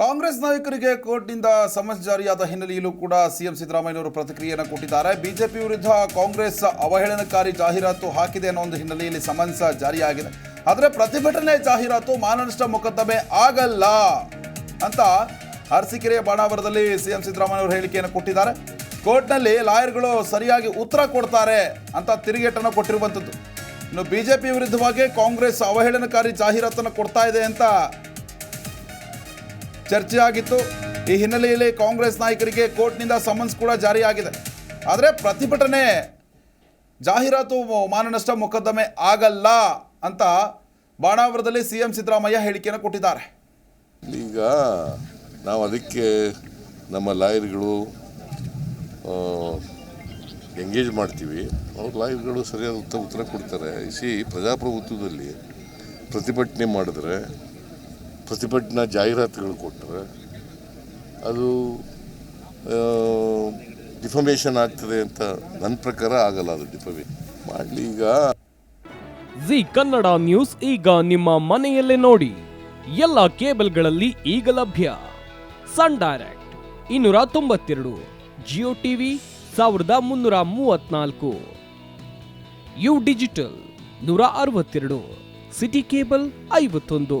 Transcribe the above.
ಕಾಂಗ್ರೆಸ್ ನಾಯಕರಿಗೆ ಕೋರ್ಟ್ನಿಂದ ಸಮನ್ಸ್ ಜಾರಿಯಾದ ಹಿನ್ನೆಲೆಯಲ್ಲೂ ಕೂಡ ಸಿಎಂ ಸಿದ್ದರಾಮಯ್ಯನವರು ಪ್ರತಿಕ್ರಿಯೆಯನ್ನು ಕೊಟ್ಟಿದ್ದಾರೆ. ಬಿಜೆಪಿ ವಿರುದ್ಧ ಕಾಂಗ್ರೆಸ್ ಅವಹೇಳನಕಾರಿ ಜಾಹೀರಾತು ಹಾಕಿದೆ ಅನ್ನೋ ಒಂದು ಹಿನ್ನೆಲೆಯಲ್ಲಿ ಸಮನ್ಸ್ ಜಾರಿಯಾಗಿದೆ. ಆದರೆ ಪ್ರತಿಭಟನೆ ಜಾಹೀರಾತು ಮಾನನಷ್ಟ ಮೊಕದ್ದಮೆ ಆಗಲ್ಲ ಅಂತ ಅರಸೀಕೆರೆಯ ಬಾಣಾವರದಲ್ಲಿ ಸಿಎಂ ಸಿದ್ದರಾಮಯ್ಯವರು ಹೇಳಿಕೆಯನ್ನು ಕೊಟ್ಟಿದ್ದಾರೆ. ಕೋರ್ಟ್ನಲ್ಲಿ ಲಾಯರ್ಗಳು ಸರಿಯಾಗಿ ಉತ್ತರ ಕೊಡ್ತಾರೆ ಅಂತ ತಿರುಗೇಟನ್ನು ಕೊಟ್ಟಿರುವಂಥದ್ದು ಇನ್ನು ಬಿಜೆಪಿ ವಿರುದ್ಧವಾಗಿ ಕಾಂಗ್ರೆಸ್ ಅವಹೇಳನಕಾರಿ ಜಾಹೀರಾತನ್ನು ಕೊಡ್ತಾ ಇದೆ ಅಂತ ಚರ್ಚೆ ಆಗಿತ್ತು ಈ ಹಿನ್ನೆಲೆಯಲ್ಲಿ ಕಾಂಗ್ರೆಸ್ ನಾಯಕರಿಗೆ ಕೋರ್ಟ್ನಿಂದ ಸಮನ್ಸ್ ಕೂಡ ಜಾರಿಯಾಗಿದೆ. ಆದರೆ ಪ್ರತಿಭಟನೆ ಜಾಹೀರಾತು ಮಾನನಷ್ಟ ಮೊಕದ್ದಮೆ ಆಗಲ್ಲ ಅಂತ ಬಾಣಾವರದಲ್ಲಿ ಸಿ ಎಂ ಸಿದ್ದರಾಮಯ್ಯ ಹೇಳಿಕೆಯನ್ನು ಕೊಟ್ಟಿದ್ದಾರೆ. ಈಗ ನಾವು ಅದಕ್ಕೆ ನಮ್ಮ ಲಾಯರ್ಗಳು ಎಂಗೇಜ್ ಮಾಡ್ತೀವಿ. ಅವ್ರ ಲಾಯರ್ಗಳು ಸರಿಯಾದ ಉತ್ತರ ಉತ್ತರ ಕೊಡ್ತಾರೆ ಸಿ ಪ್ರಜಾಪ್ರಭುತ್ವದಲ್ಲಿ ಪ್ರತಿಭಟನೆ ಮಾಡಿದ್ರೆ ಪ್ರತಿಭಟನಾ ಜಾಹೀರಾತುಗಳು ಕೊಟ್ಟರೆ ಅದು ಡಿಫಮೇಷನ್ ಆಗ್ತದೆ ಅಂತ ನನ್ನ ಪ್ರಕಾರ ಆಗಲ್ಲ ಅದು ಡಿಫಮೇ. ಮಾಡಲಿ ಈಗ. ಜಿ ಕನ್ನಡ ನ್ಯೂಸ್ ಈಗ ನಿಮ್ಮ ಮನೆಯಲ್ಲೇ ನೋಡಿ. ಎಲ್ಲ ಕೇಬಲ್ಗಳಲ್ಲಿ ಈಗ ಲಭ್ಯ. ಸನ್ ಡೈರೆಕ್ಟ್ ಇನ್ನೂರ ತೊಂಬತ್ತೆರಡು, ಜಿಯೋ ಟಿವಿ ಸಾವಿರದ ಮುನ್ನೂರ ಮೂವತ್ನಾಲ್ಕು. ಯು ಡಿಜಿಟಲ್ ನೂರ ಅರವತ್ತೆರಡು, ಸಿಟಿ ಕೇಬಲ್ ಐವತ್ತೊಂದು.